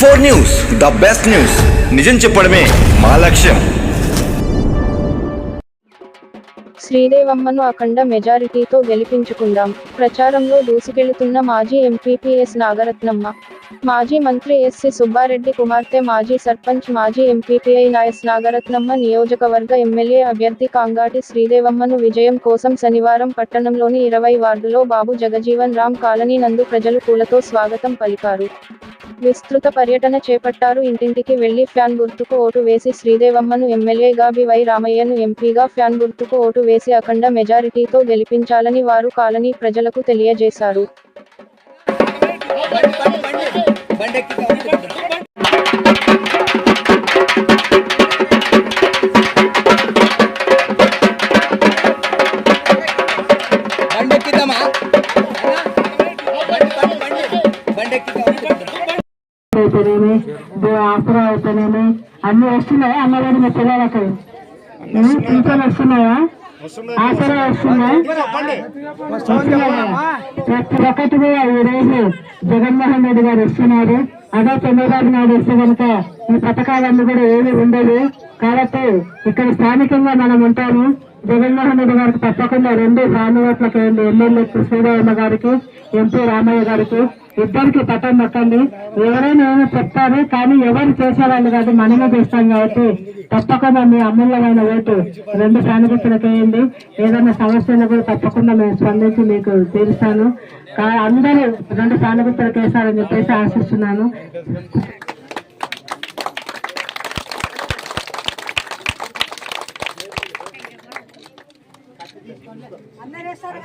Four news the best news. నిజం చెప్పడమే మా లక్ష్యం. శ్రీదేవమ్మను అఖండ మెజారిటీతో గెలిపించుకుందాం. ప్రచారంలో దూసుకెళ్తున్న మాజీ ఎంపీపీఎస్ నాగరత్నమ్మ. మాజీ మంత్రి ఎస్సి సుబ్బారెడ్డి కుమార్తె మాజీ సర్పంచ్ మాజీ ఎంపీపీఐ నాయస్ నాగరత్నమ్మ నియోజకవర్గ ఎమ్మెల్యే అభ్యర్థి కాంగాటి శ్రీదేవమ్మను విజయం కోసం శనివారం పట్టణంలోని ఇరవై వార్డులో బాబు జగజీవన్ రామ్ కాలనీ నందు ప్రజలు పూలతో స్వాగతం పలికారు. విస్తృత పర్యటన చేపట్టారు. ఇంటింటికి వెళ్ళి ఫ్యాన్ గుర్తుకు ఓటు వేసి శ్రీదేవమ్మను ఎమ్మెల్యేగా బివై రామయ్యను ఎంపీగా ఫ్యాన్ గుర్తుకు ఓటు వేసి అఖండ మెజారిటీతో గెలిపించాలని వారు కాలనీ ప్రజలకు తెలియజేశారు. బండెక్కిద్దామా? అయితేనేమి? ఆసరా అయితేనేమి? అన్ని వస్తున్నాయా? అమ్మఒడి మీ పిల్లలకు? పింఛన్ వస్తున్నాయా? ఆసరా వస్తున్నాయి? ప్రతి ఒక్కటి కూడా ఈ రోజు జగన్మోహన్ రెడ్డి గారు ఇస్తున్నారు అదే చంద్రబాబు నాయుడు వస్తే కనుక ఈ పథకాలన్నీ కూడా ఏమి ఉండదు కాబట్టి ఇక్కడ స్థానికంగా మనం ఉంటాము. జగన్మోహన్ రెడ్డి గారికి తప్పకుండా రెండు వేయండి ఎమ్మెల్యే శ్రీరామ గారికి ఎంపీ రామయ్య గారికి ఇద్దరికి పట్టం పట్టండి ఎవరైనా చెప్తారు కానీ ఎవరు చేసేవాళ్ళు కాదు మనమే చేస్తాం కాబట్టి తప్పకుండా మీ అమూల్యమైన ఓటు రెండు ప్రాణికులకు వేయండి ఏదైనా సమస్యలు కూడా తప్పకుండా మేము స్పందించి మీకు తీరుస్తాను. అందరూ రెండు ప్రాణికులకు వేస్తారని చెప్పేసి ఆశిస్తున్నాను. అందరేస్తారు